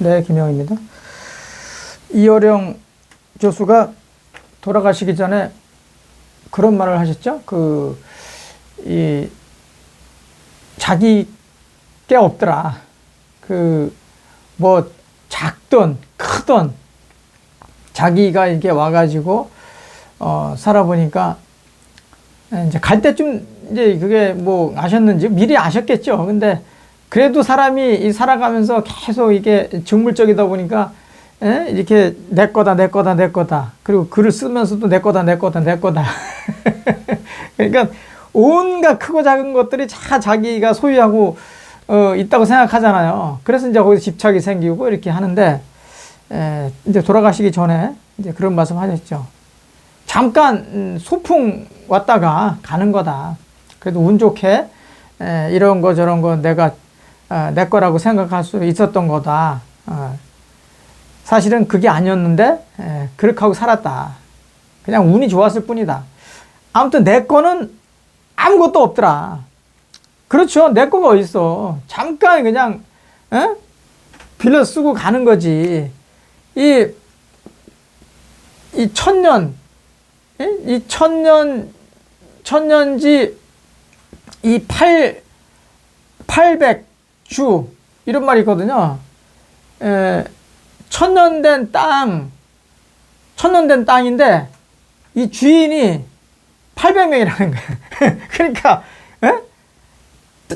네, 김영입니다. 이어령 교수가 돌아가시기 전에 그런 말을 하셨죠. 그, 이, 자기 게 없더라. 그, 뭐, 작든, 크든, 자기가 이렇게 와가지고, 어, 살아보니까, 이제 갈 때쯤, 이제 그게 뭐 아셨는지 미리 아셨겠죠. 근데 그래도 사람이 이 살아가면서 계속 이게 직물적이다 보니까 에? 이렇게 내 거다 내 거다 내 거다 그리고 글을 쓰면서도 내 거다 내 거다 내 거다 그러니까 온갖 크고 작은 것들이 다 자기가 소유하고 어, 있다고 생각하잖아요. 그래서 이제 거기서 집착이 생기고 이렇게 하는데 에, 이제 돌아가시기 전에 이제 그런 말씀 하셨죠. 잠깐 음, 소풍 왔다가 가는 거다. 그래도 운 좋게 에, 이런 거 저런 거 내가 어, 내 거라고 생각할 수 있었던 거다. 어, 사실은 그게 아니었는데 에, 그렇게 하고 살았다. 그냥 운이 좋았을 뿐이다. 아무튼 내 거는 아무것도 없더라. 그렇죠. 내 거가 어딨어. 잠깐 그냥 에? 빌려 쓰고 가는 거지. 이, 이 천년, 에? 이 천년, 천년지 이 팔, 800 주, 이런 말이 있거든요. 에, 천년 된 땅, 천년 된 땅인데, 이 주인이 800명이라는 거야. 그러니까, 에?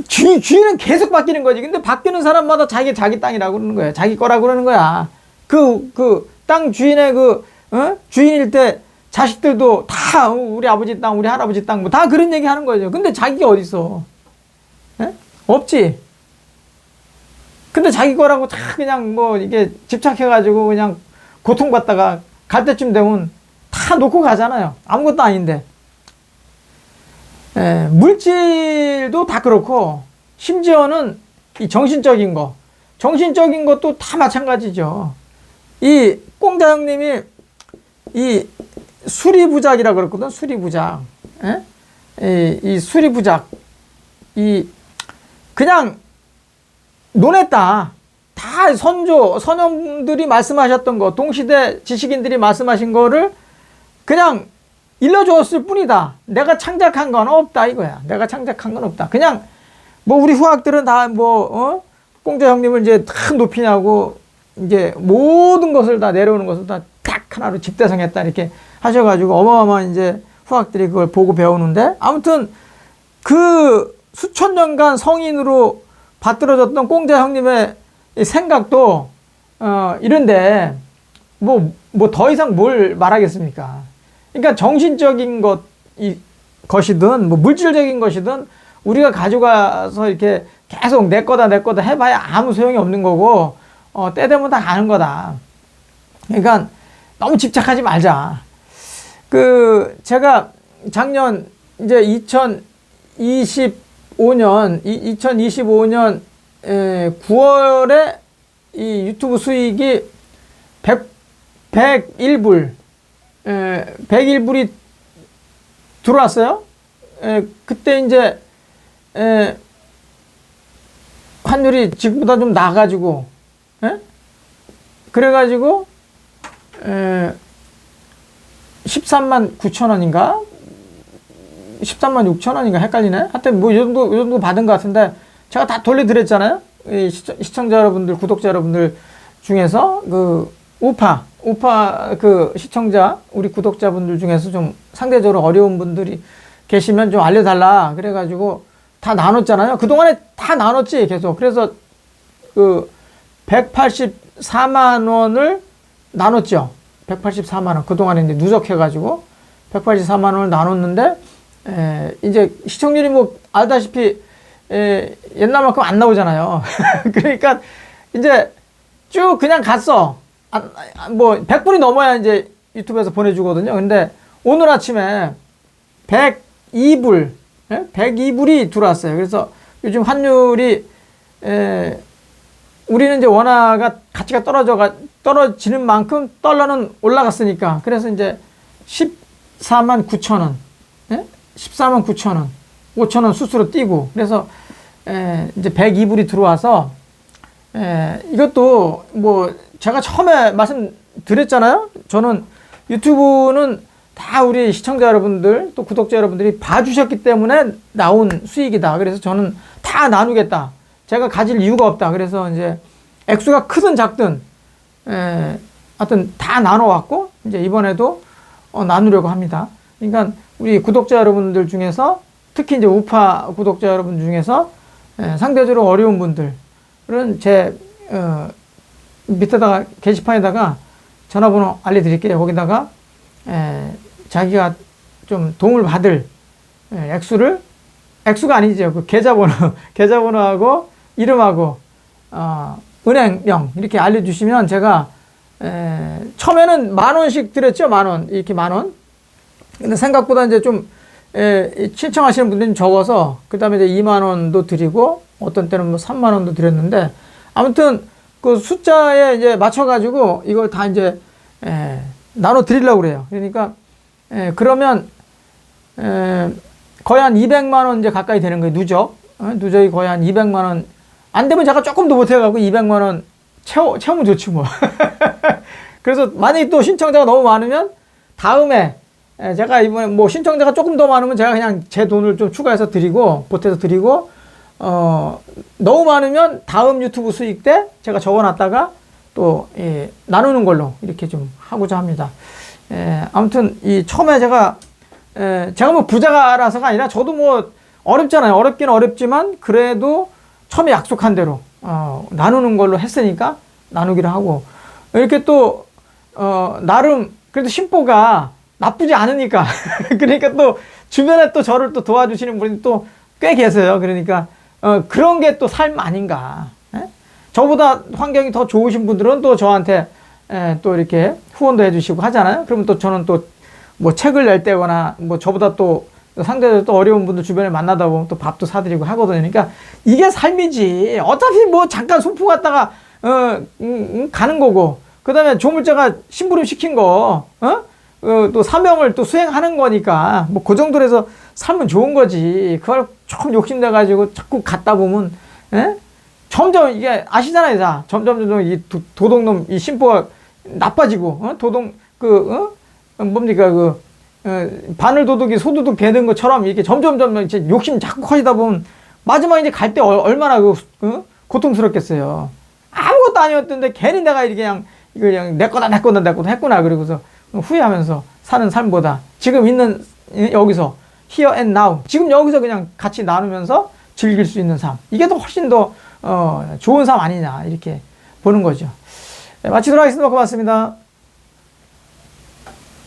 주, 주인은 계속 바뀌는 거지. 근데 바뀌는 사람마다 자기, 자기 땅이라고 그러는 거야. 자기 거라고 그러는 거야. 그, 그, 땅 주인의 그, 어? 주인일 때 자식들도 다 우리 아버지 땅, 우리 할아버지 땅, 뭐 다 그런 얘기 하는 거죠. 근데 자기가 어딨어? 에? 없지. 근데 자기 거라고 다 그냥 뭐 이게 집착해가지고 그냥 고통받다가 갈 때쯤 되면 다 놓고 가잖아요. 아무것도 아닌데. 에, 물질도 다 그렇고, 심지어는 이 정신적인 거, 정신적인 것도 다 마찬가지죠. 이 꽁자 형님이 이 수리부작이라 그랬거든, 수리부작. 에? 이, 이 수리부작. 이, 그냥 논했다. 다 선조, 선영들이 말씀하셨던 거, 동시대 지식인들이 말씀하신 거를 그냥 일러주었을 뿐이다. 내가 창작한 건 없다 이거야. 내가 창작한 건 없다. 그냥 뭐 우리 후학들은 다뭐 어? 공자 형님을 이제 다 높이냐고 이제 모든 것을 다 내려오는 것을 다 딱 하나로 집대성했다 이렇게 하셔가지고 어마어마한 이제 후학들이 그걸 보고 배우는데 아무튼 그 수천 년간 성인으로 받들어졌던 공자 형님의 이 생각도 어 이런데 뭐 뭐 더 이상 뭘 말하겠습니까? 그러니까 정신적인 것, 이, 것이든, 뭐 물질적인 것이든, 우리가 가져가서 이렇게 계속 내 거다, 내 거다 해봐야 아무 소용이 없는 거고, 어, 때 되면 다 가는 거다. 그러니까 너무 집착하지 말자. 그, 제가 작년, 이제 2025년, 이, 2025년, 에, 9월에 이 유튜브 수익이 100, 101불, 에, 101불이 들어왔어요. 에, 그때 이제 에, 환율이 지금보다 좀 나가지고, 에? 그래가지고 에, 13만 9천 원인가? 13만 6천 원인가 헷갈리네. 하여튼 뭐 이 정도 이 정도 받은 것 같은데 제가 다 돌려드렸잖아요. 이 시청, 시청 자 여러분들, 구독자 여러분들 중에서 그 우파, 우파 그 시청자, 우리 구독자분들 중에서 좀 상대적으로 어려운 분들이 계시면 좀 알려달라. 그래가지고 다 나눴잖아요. 그동안에 다 나눴지, 계속. 그래서 그 184만 원을 나눴죠. 184만 원. 그동안에 이제 누적해가지고 184만 원을 나눴는데, 에, 이제 시청률이 뭐 알다시피 에, 옛날만큼 안 나오잖아요. 그러니까 이제 쭉 그냥 갔어. 아, 뭐 100분이 넘어야 이제 유튜브에서 보내주거든요. 근데 오늘 아침에 102불, 예? 102불이 들어왔어요. 그래서 요즘 환율이 에, 우리는 이제 원화가 가치가 떨어져 떨어지는 만큼 달러는 올라갔으니까 그래서 이제 14만 9천 원, 예? 14만 9천 원, 5천 원 수수료 띄고 그래서 에, 이제 102불이 들어와서 예, 이것도 뭐 제가 처음에 말씀드렸잖아요. 저는 유튜브는 다 우리 시청자 여러분들 또 구독자 여러분들이 봐주셨기 때문에 나온 수익이다. 그래서 저는 다 나누겠다. 제가 가질 이유가 없다. 그래서 이제 액수가 크든 작든 에, 하여튼 다 나눠왔고 이제 이번에도 어, 나누려고 합니다. 그러니까 우리 구독자 여러분들 중에서 특히 이제 우파 구독자 여러분 중에서 에, 상대적으로 어려운 분들은 제 어, 밑에다가 게시판에다가 전화번호 알려드릴게요. 거기다가 에, 자기가 좀 도움을 받을 에, 액수를 액수가 아니죠. 그 계좌번호 계좌번호하고 이름하고 어, 은행명 이렇게 알려주시면 제가 에, 처음에는 만 원씩 드렸죠. 만 원. 이렇게 만 원. 근데 생각보다 이제 좀 에, 이 신청하시는 분들이 좀 적어서 그 다음에 이제 2만 원도 드리고 어떤 때는 뭐 3만 원도 드렸는데 아무튼 그 숫자에 이제 맞춰가지고 이걸 다 이제 에, 나눠 드리려고 그래요. 그러니까 에, 그러면 에, 거의 한 200만 원 이제 가까이 되는 거예요. 누적. 어? 누적이 거의 한 200만 원. 안 되면 제가 조금 더 못해가고 200만 원 채워, 채우면 좋지 뭐. 그래서 만약에 또 신청자가 너무 많으면 다음에 에, 제가 이번에 뭐 신청자가 조금 더 많으면 제가 그냥 제 돈을 좀 추가해서 드리고 보태서 드리고 어 너무 많으면 다음 유튜브 수익 때 제가 적어놨다가 또 예, 나누는 걸로 이렇게 좀 하고자 합니다. 예, 아무튼 이 처음에 제가 에, 제가 뭐 부자라서가 아니라 저도 뭐 어렵잖아요. 어렵긴 어렵지만 그래도 처음에 약속한 대로 어, 나누는 걸로 했으니까 나누기로 하고 이렇게 또 어, 나름 그래도 심보가 나쁘지 않으니까 그러니까 또 주변에 또 저를 또 도와주시는 분이 또 꽤 계세요. 그러니까 어, 그런 게 또 삶 아닌가. 예? 저보다 환경이 더 좋으신 분들은 또 저한테 에, 또 이렇게 후원도 해주시고 하잖아요. 그러면 또 저는 또 뭐 책을 낼 때거나 뭐 저보다 또 상대적으로 또 어려운 분들 주변에 만나다 보면 또 밥도 사드리고 하거든요. 그러니까 이게 삶이지. 어차피 뭐 잠깐 소풍 갔다가 어, 음, 음, 가는 거고 그 다음에 조물자가 심부름 시킨 거 어? 어, 또 사명을 또 수행하는 거니까 뭐 그 정도로 해서 살면 좋은 거지. 그걸 조금 욕심내 가지고 자꾸 갔다 보면 에? 점점 이게 아시잖아요, 다. 점점 점점 이 도, 도둑놈 이 심보가 나빠지고 어? 도둑 그 어? 뭡니까 그 어, 바늘 도둑이 소도둑 되는 것처럼 이렇게 점점 점점 이제 욕심 자꾸 커지다 보면 마지막 이제 갈 때 얼마나 그 어? 고통스럽겠어요. 아무것도 아니었던데 괜히 내가 이렇게 그냥 이거 그냥 내 거다 내 거다 내 거다 했구나 그러고서 후회하면서 사는 삶보다 지금 있는 여기서 here and now 지금 여기서 그냥 같이 나누면서 즐길 수 있는 삶 이게 더 훨씬 더 어, 좋은 삶 아니냐 이렇게 보는 거죠. 네, 마치도록 하겠습니다. 고맙습니다.